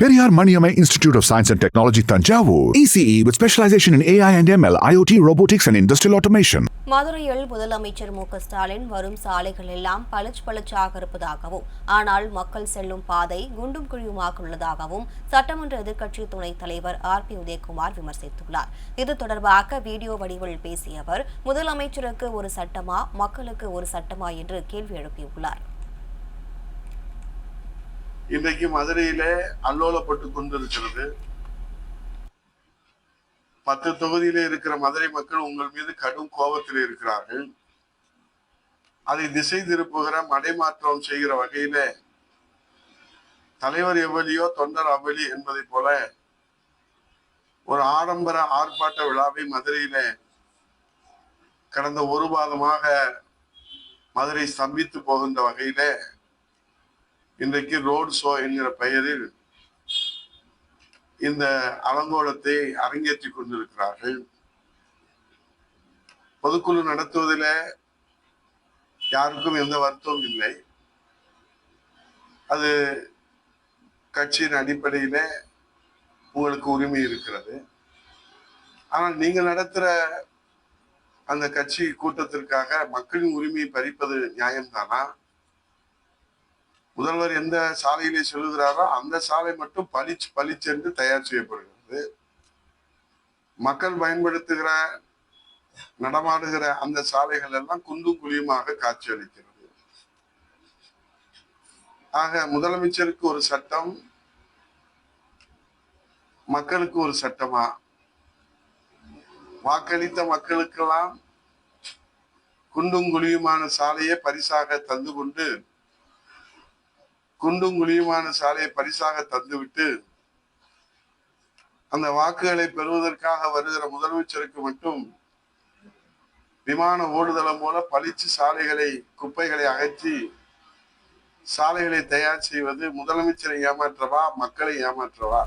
Periyar Maniammai Institute of Science and Technology, Tanjavur. ECE with specialization in AI and ML, IoT, robotics, and industrial automation. மதுரையில் முதலமைச்சர் மு ஸ்டாலின் வரும் சாலைகள் எல்லாம் பளிச் பளிச்சாக இருப்பதாகவும் ஆனால் மக்கள் செல்லும் பாதை குண்டும் குழியுமாக உள்ளதாகவும் சட்டமன்ற எதிர்க்கட்சி துணைத் தலைவர் ஆர் பி உதயகுமார் விமர்சித்துள்ளார் இது தொடர்பாக வீடியோ வடிவில் பேசிய அவர் முதலமைச்சருக்கு ஒரு சட்டமா மக்களுக்கு ஒரு சட்டமா என்று கேள்வி எழுப்பியுள்ளார் இன்றைக்கு மதுரையிலே அல்லோலப்பட்டு கொண்டிருக்கிறது. பத்து தொகுதியிலே இருக்கிற மதுரை மக்கள் உங்கள் மீது கடும் கோபத்தில் இருக்கிறார்கள். அதை திசை திருப்புகிற மடைமாற்றம் செய்கிற வகையில தலைவர் எவ்வளியோ தொண்டர் அவ்வளி என்பதை போல ஒரு ஆடம்பர ஆர்ப்பாட்ட விழாவை மதுரையில கடந்த ஒரு மாதமாக மதுரை ஸ்தம்பித்து போகின்ற வகையில இன்றைக்கு ரோட் ஷோ என்கிற பெயரில் இந்த அலங்கோலத்தை அரங்கேற்றி கொண்டிருக்கிறார்கள். பொதுக்குழு நடத்துவதில் யாருக்கும் எந்த வருத்தமும் இல்லை. அது கட்சியின் அடிப்படையில உங்களுக்கு உரிமை இருக்கிறது. ஆனால் நீங்கள் நடத்துற அந்த கட்சி கூட்டத்திற்காக மக்களின் உரிமையை பறிப்பது நியாயம்தானா? முதல்வர் எந்த சாலையிலே செல்கிறாரோ அந்த சாலை மட்டும் பளிச்சு பளிச்சென்று தயார் செய்யப்படுகிறது. மக்கள் பயன்படுத்துகிற நடமாடுகிற அந்த சாலைகள் எல்லாம் குண்டும் குழியுமாக காட்சியளிக்கிறது. ஆக முதலமைச்சருக்கு ஒரு சட்டம் மக்களுக்கு ஒரு சட்டமா? வாக்களித்த மக்களுக்கெல்லாம் குண்டும் குழியுமான சாலையை பரிசாக தந்து கொண்டு குண்டும் குழியுமான சாலையை பரிசாக தந்துவிட்டு அந்த வாக்குகளை பெறுவதற்காக வருகிற முதலமைச்சருக்கு மட்டும் விமான ஓடுதளம் போல பளிச்சு சாலைகளை குப்பைகளை அகற்றி சாலைகளை தயார் செய்வது முதலமைச்சரை ஏமாற்றவா மக்களை ஏமாற்றவா?